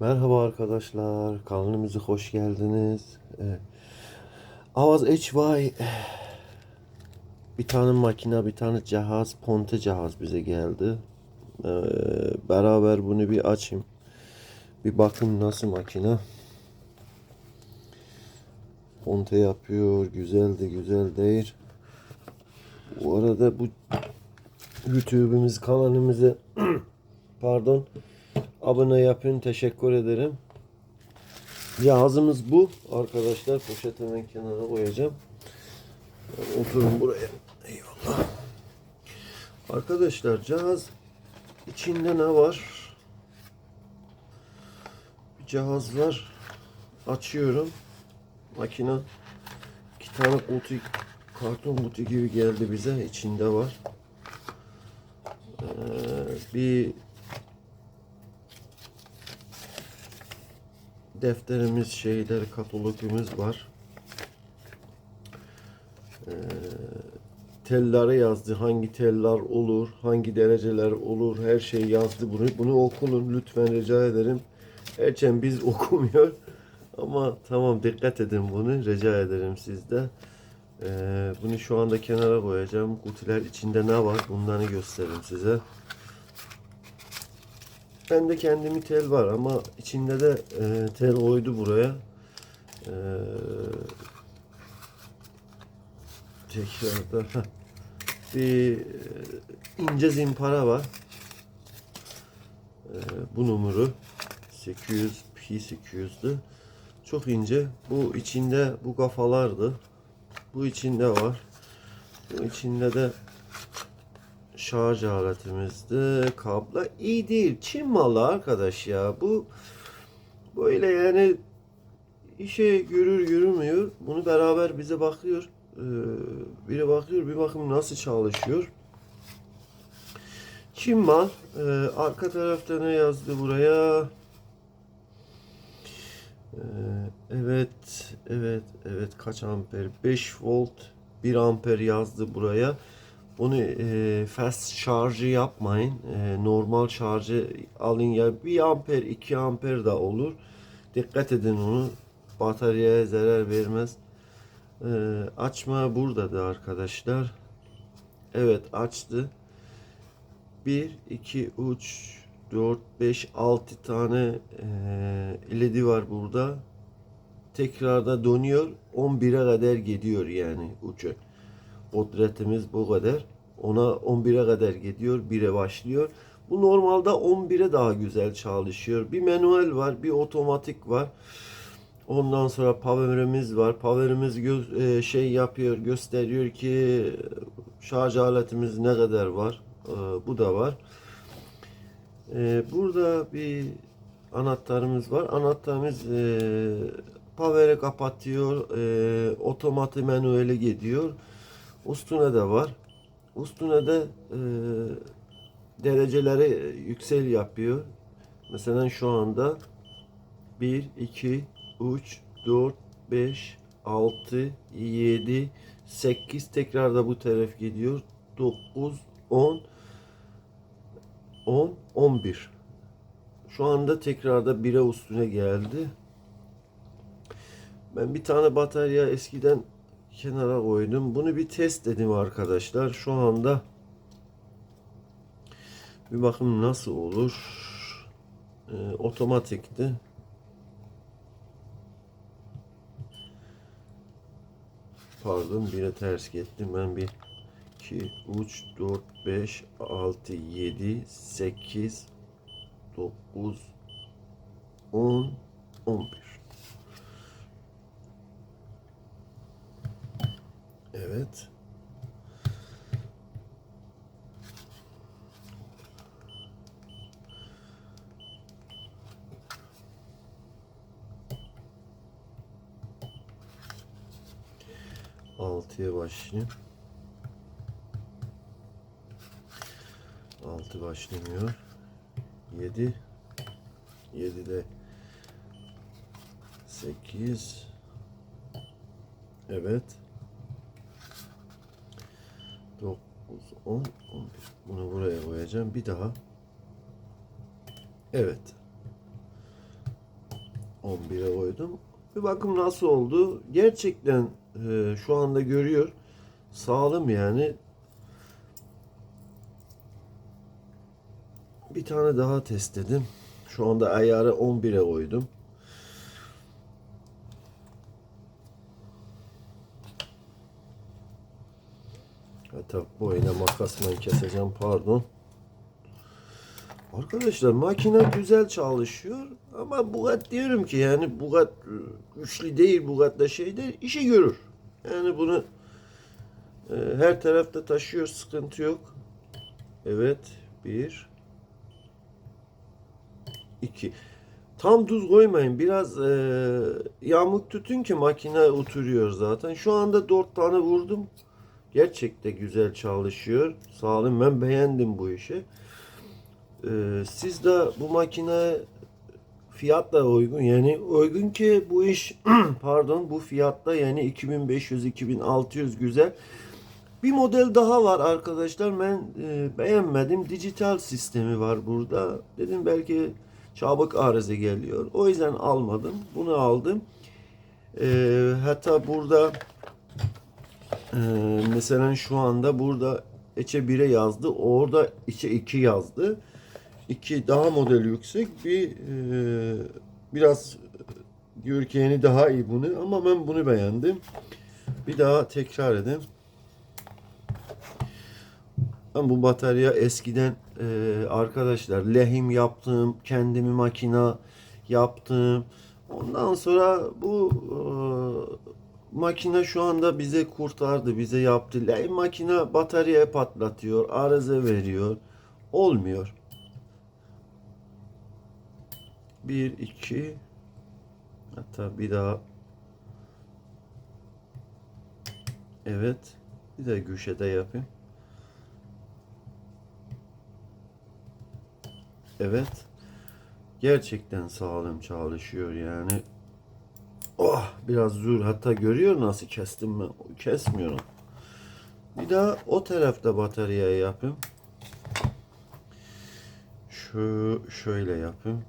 Merhaba arkadaşlar, kanalımıza hoş geldiniz. Evet. Avaz HY bir tane makine, bir tane cihaz, ponte cihaz bize geldi. Ee, beraber bunu bir açayım. Bir bakın nasıl makine. Ponte yapıyor, güzel de güzel değil. Bu arada bu YouTube'umuz kanalımıza pardon abone yapın teşekkür ederim. Cihazımız bu arkadaşlar poşet hemen kenara koyacağım. Oturun buraya. Eyvallah. Arkadaşlar cihaz içinde ne var? Bir cihaz var. Açıyorum. Makine iki tane kutu karton kutu gibi geldi bize. İçinde var. Ee, bir defterimiz, şeyler, katalogumuz var. Ee, telleri yazdı. Hangi teller olur, hangi dereceler olur, her şey yazdı bunu. Bunu okunun lütfen rica ederim. Erçen biz okumuyor. Ama tamam dikkat edin bunu. Rica ederim sizde. Ee, bunu şu anda kenara koyacağım. Kutular içinde ne var? Bunları göstereyim size. Bende kendimi tel var ama içinde de e, tel koydu buraya. E, tekrarda bir e, ince zimpara var. E, bu numara 800 P800'dü. Çok ince. Bu içinde bu kafalardı. Bu içinde var. Bu içinde de şarj aletimizdi. Kablo iyi değil. Çin malı arkadaş ya. Bu böyle yani işe görür görünmüyor. Bunu beraber bize bakıyor. Ee, biri bakıyor bir bakım nasıl çalışıyor. Çin mal. Ee, arka tarafta ne yazdı buraya? Ee, evet, evet, evet kaç amper? 5 volt 1 amper yazdı buraya. Bunu e, fast şarjı yapmayın. E, normal şarjı alın ya 1 amper 2 amper de olur. Dikkat edin onu. Bataryaya zarar vermez. E, açma buradadır arkadaşlar. Evet açtı. 1, 2, 3, 4, 5, 6 tane e, ledi var burada. Tekrarda dönüyor. 11'e kadar gidiyor yani ucu. Kudretimiz bu kadar. Ona 11'e kadar gidiyor. 1'e başlıyor. Bu normalde 11'e daha güzel çalışıyor. Bir manuel var, bir otomatik var. Ondan sonra power'imiz var. Power'imiz gö- e, şey yapıyor, gösteriyor ki şarj aletimiz ne kadar var. E, bu da var. E, burada bir anahtarımız var. Anahtarımız e, power'ı kapatıyor. E, otomatik manuele gidiyor. Üstüne de var. Üstüne de e, dereceleri yüksel yapıyor. Mesela şu anda 1, 2, 3, 4, 5, 6, 7, 8 tekrar da bu taraf gidiyor. 9, 10, 10, 11. Şu anda tekrar da 1'e üstüne geldi. Ben bir tane batarya eskiden kenara koydum. Bunu bir test dedim arkadaşlar. Şu anda bir bakın nasıl olur. Ee, otomatikti. Pardon bire ters gittim. Ben bir 2, 3, 4, 5, 6, 7, 8, 9, 10, 11. Evet. Altıya başlayayım. Altı başlamıyor. Yedi. Yedi de sekiz. Evet. 9, 10, 11. Bunu buraya koyacağım. Bir daha. Evet. 11'e koydum. Bir bakım nasıl oldu. Gerçekten e, şu anda görüyor. Sağlam yani. Bir tane daha test dedim. Şu anda ayarı 11'e koydum. Boyuna makasla keseceğim pardon. Arkadaşlar makine güzel çalışıyor ama Bugatti diyorum ki yani Bugatti güçlü değil Bugatti şey değil işi görür. Yani bunu e, her tarafta taşıyor sıkıntı yok. Evet bir iki Tam düz koymayın. Biraz e, yamuk tutun ki makine oturuyor zaten. Şu anda dört tane vurdum. Gerçekten güzel çalışıyor. Sağlam. Ben beğendim bu işi. Ee, siz de bu makine fiyatla uygun yani uygun ki bu iş pardon bu fiyatta yani 2500 2600 güzel. Bir model daha var arkadaşlar. Ben e, beğenmedim. Dijital sistemi var burada. Dedim belki çabuk arıza geliyor. O yüzden almadım. Bunu aldım. E, hatta burada e, mesela şu anda burada içe 1'e yazdı. Orada içe 2 yazdı. 2 daha model yüksek. Bir e, biraz Gürken'i daha iyi bunu ama ben bunu beğendim. Bir daha tekrar edeyim. Ben bu batarya eskiden e, arkadaşlar lehim yaptım, kendimi makina yaptım. Ondan sonra bu e, makine şu anda bize kurtardı, bize yaptı. Lehim makine bataryaya patlatıyor, arıza veriyor. Olmuyor. 1 2 hatta bir daha Evet. Bir de güşede yapayım. Evet. Gerçekten sağlam çalışıyor yani. Oh biraz zor. Hatta görüyor nasıl kestim mi? Kesmiyorum. Bir daha o tarafta bataryayı yapayım. Şu şöyle yapayım.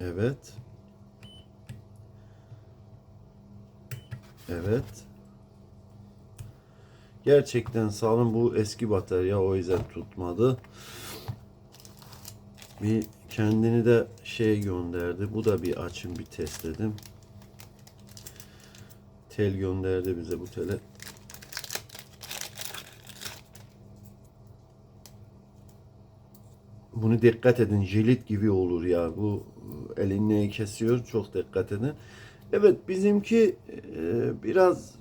Evet. Evet. Gerçekten sağlam bu eski batarya o yüzden tutmadı. Bir kendini de şey gönderdi. Bu da bir açın bir test dedim. Tel gönderdi bize bu tele. Bunu dikkat edin. Jilet gibi olur ya. Bu elinle kesiyor. Çok dikkat edin. Evet bizimki e, biraz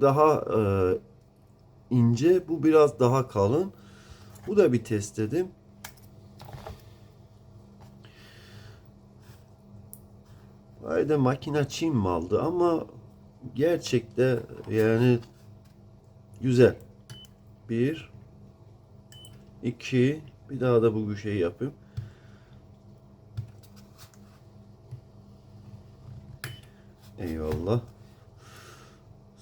daha e, ince. Bu biraz daha kalın. Bu da bir test dedim. Haydi makine Çin maldı ama gerçekte yani güzel. Bir, iki, bir daha da bu şeyi yapayım. Eyvallah.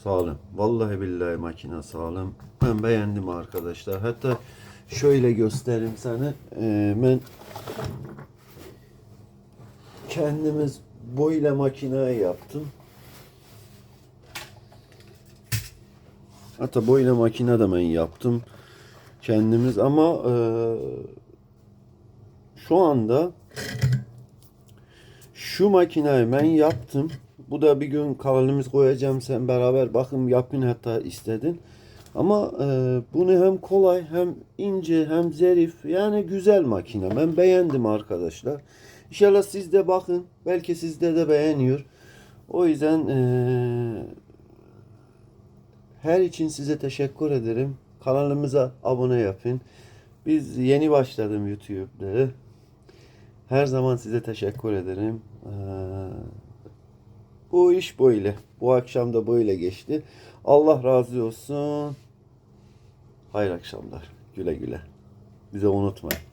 Sağlam. Vallahi billahi makine sağlam. Ben beğendim arkadaşlar. Hatta şöyle göstereyim sana. Ee, ben kendimiz boyla makineyi yaptım. Hatta boyla makine de ben yaptım. Kendimiz ama e, şu anda şu makineyi ben yaptım. Bu da bir gün kanalımız koyacağım sen beraber bakın yapın hatta istedin. Ama e, bunu hem kolay hem ince hem zarif yani güzel makine. Ben beğendim arkadaşlar. İnşallah siz de bakın. Belki sizde de beğeniyor. O yüzden e, her için size teşekkür ederim. Kanalımıza abone yapın. Biz yeni başladım YouTube'da. Her zaman size teşekkür ederim. Ee, bu iş böyle. Bu akşam da böyle geçti. Allah razı olsun. Hayırlı akşamlar. Güle güle. Bize unutmayın.